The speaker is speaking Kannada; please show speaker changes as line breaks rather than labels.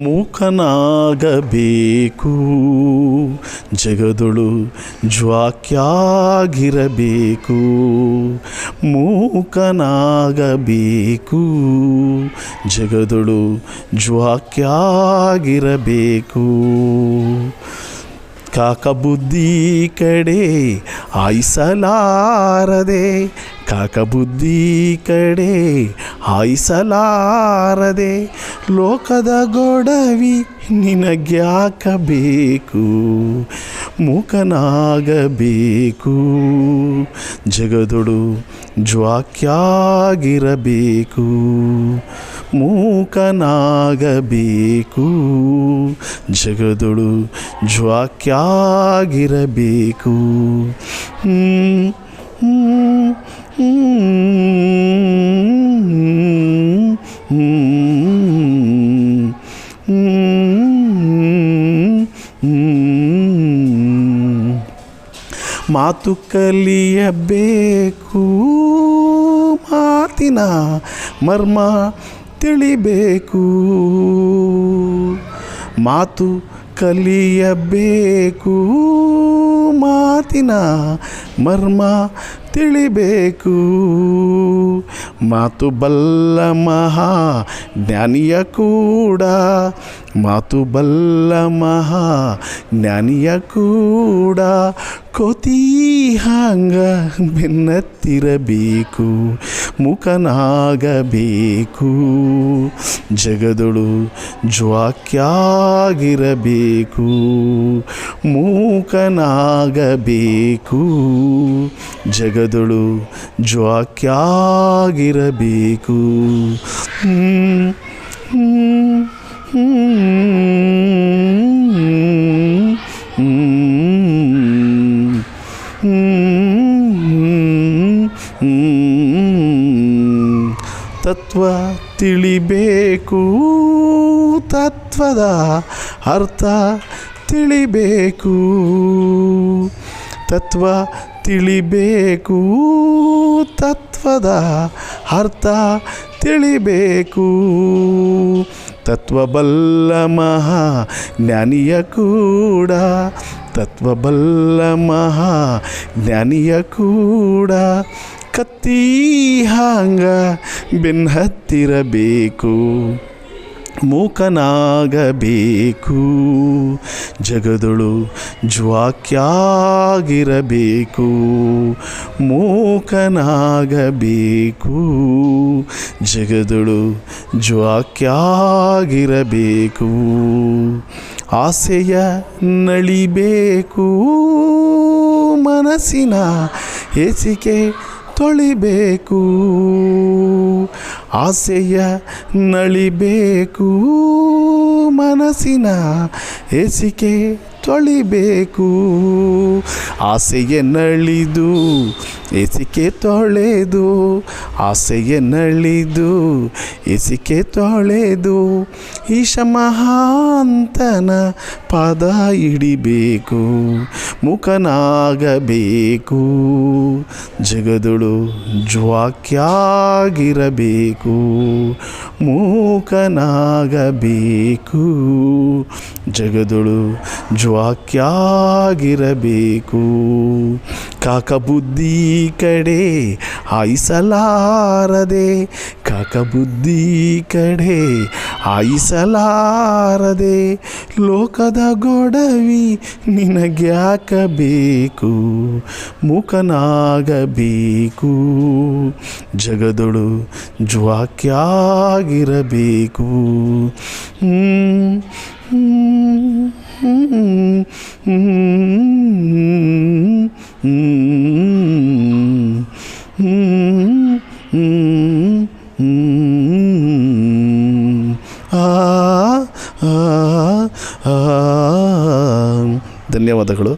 ಮೂಕನಾಗಬೇಕು. ಜಗದೊಳು ಜ್ವಾಕ್ಯಾಗಿರಬೇಕು. ಮೂಕನಾಗಬೇಕು. ಜಗದೊಳು ಜ್ವಾಕ್ಯಾಗಿರಬೇಕು. ಕಾಕಬುದ್ಧಿ ಕಡೆ ಆಯಿಸಲಾರದೆ ಕಾಕಬುದ್ಧಿ ಕಡೆ ಹಾಯಿಸಲಾರದೆ ಲೋಕದ ಗೊಡವಿ ನಿನಗ್ಯಾಕಬೇಕು ಮೂಕನಾಗಬೇಕು. ಜಗದೊಳು ಜ್ವಾಕ್ಯಾಗಿರಬೇಕು ಮೂಕನಾಗಬೇಕು. ಜಗದೊಳು ಜ್ವಾಕ್ಯಾಗಿರಬೇಕು. ಮಾತು ಕಲಿಯಬೇಕು ಮಾತಿನ ಮರ್ಮ ತಿಳಿಬೇಕು. ಮಾತು ಕಲಿಯಬೇಕು. ಮಾತಿನ ಮರ್ಮ ತಿಳಿಬೇಕು. ಮಾತು ಬಲ್ಲ ಮಹಾ ಜ್ಞಾನಿಯ ಕೂಡ. ಮಾತು ಬಲ್ಲ ಮಹಾ ಜ್ಞಾನಿಯ ಕೂಡ. ಕೋತಿ ಹಂಗ ಬೆನ್ನತ್ತಿರಬೇಕು, ಮುಖನಾಗಬೇಕು. ಜಗದೊಳು ಜ್ವಾಕ್ಯಾಗಿರಬೇಕು ಮೂಕನಾಗಬೇಕು ಜಗದೊಳು ಜ್ವಾಕ್ಯಾಗಿರಬೇಕು ಹ್ಮ್, ತತ್ವ ತಿಳಿಬೇಕು. ತತ್ವದ ಅರ್ಥ ತಿಳಿಬೇಕು. ತತ್ವ ತಿಳಿಬೇಕು. ತತ್ವದ ಅರ್ಥ ತಿಳಿಬೇಕು. ತತ್ವಬಲ್ಲ ಮಹಾ ಜ್ಞಾನಿಯ ಕೂಡ. ತತ್ವಬಲ್ಲ ಮಹಾ ಜ್ಞಾನಿಯ ಕೂಡ. ಕತ್ತಿ ಹಾಂಗ ಬೆನ್ ಹತ್ತಿರಬೇಕು ಮೂಕನಾಗಬೇಕು. ಜಗದೊಳು ಜ್ವಾಕ್ಯಾಗಿರಬೇಕು ಮೂಕನಾಗಬೇಕು. ಜಗದೊಳು ಜ್ವಾಕ್ಯಾಗಿರಬೇಕು ಆಸೆಯ ನಳಿಬೇಕು. ಮನಸ್ಸಿನ ಹೇಸಿಕೆ ತೊಳಿಬೇಕು. ಆಸೆಯ ನಳಿಬೇಕು. ಮನಸ್ಸಿನ ಹೇಸಿಕೆ ತೊಳಿಬೇಕು. ಆಸೆಗೆ ನಳಿದು, ಎಸಿಕೆ ತೊಳೆದು, ಆಸೆಗೆ ನಳಿದು, ಎಸಿಕೆ ತೊಳೆದು, ಈಶ ಮಹಾಂತನ ಪದ ಹಿಡಿಬೇಕು, ಮುಖನಾಗಬೇಕು, ಜಗದೊಳು ಜ್ವಾಕ್ಯಾಗಿರಬೇಕು, ಮೂಕನಾಗಬೇಕು, ಜಗದೊಳು ಜ್ವಾಕ್ಯಾಗಿರಬೇಕು ಕಾಕಬುದ್ಧಿ ಕಡೆ ಆಯಿಸಲಾರದೆ ಕಾಕಬುದ್ಧಿ ಕಡೆ ಆಯಿಸಲಾರದೆ ಲೋಕದ ಗೊಡವಿ ನಿನಗ್ಯಾಕಬೇಕು ಮುಖನಾಗಬೇಕು ಜಗದೊಳು ಜ್ವಾಕ್ಯಾಗಿರಬೇಕು. ಹ್ಞೂ ಹ್ಮ್, ಧನ್ಯವಾದಗಳು